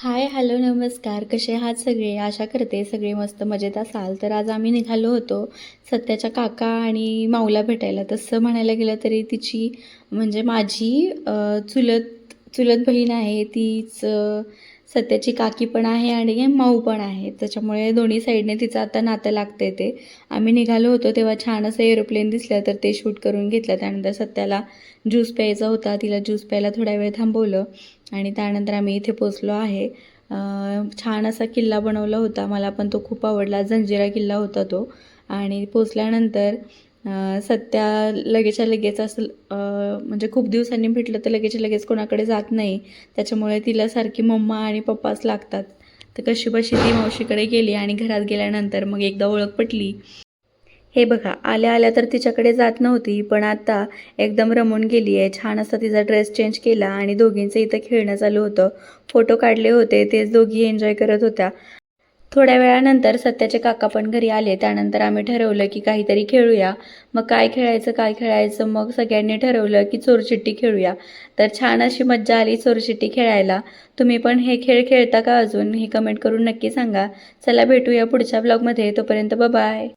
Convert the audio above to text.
Hi hello नमस्कार. कसे आहात सगळे? आशा करते सगळे मस्त मजेत असाल. तर आज आम्ही निघालो होतो सत्याच्या काका आणि माऊला भेटायला. तसं म्हणायला गेलं तरी तिची म्हणजे माझी चुलत चुलत बहीण आहे. तीच सत्याची काकी पण आहे आणि माऊ पण आहे. त्याच्यामुळे दोन्ही साईडने तिचं आता नातं लागते ते. आम्ही निघालो होतो तेव्हा छान असं एरोप्लेन दिसलं तर ते शूट करून घेतलं. त्यानंतर सत्याला ज्यूस प्यायचा होता. तिला ज्यूस प्यायला थोडा वेळ थांबवलं आणि त्यानंतर आम्ही इथे पोचलो आहे. छान असा किल्ला बनवला होता. मला पण तो खूप आवडला. जंजिरा किल्ला होता तो. आणि पोचल्यानंतर सध्या सत्या लगेचच्या लगेच असं म्हणजे खूप दिवसांनी भेटलं तर लगेचच्या लगेच कोणाकडे जात नाही. त्याच्यामुळे तिला सारखी मम्मा आणि पप्पाच लागतात. तर कशी बशी ती मावशीकडे गेली आणि घरात गेल्यानंतर मग एकदा ओळख पटली. हे बघा आल्या आल्या तर तिच्याकडे जात नव्हती पण आता एकदम रमून गेली आहे. छान असा तिचा ड्रेस चेंज केला आणि दोघींचं इथं खेळणं चालू होतं. फोटो काढले होते तेच दोघी एन्जॉय करत होत्या. थोड्या वेळानंतर सत्याचे काका पण घरी आले. त्यानंतर आम्ही ठरवलं की काहीतरी खेळूया. मग काय खेळायचं काय खेळायचं? मग सगळ्यांनी ठरवलं की चोरचिट्टी खेळूया. तर छान अशी मज्जा आली चोरचिट्टी खेळायला. तुम्ही पण हे खेळ खेळता का अजून? हे कमेंट करून नक्की सांगा. चला भेटूया पुढच्या ब्लॉगमध्ये तोपर्यंत बाय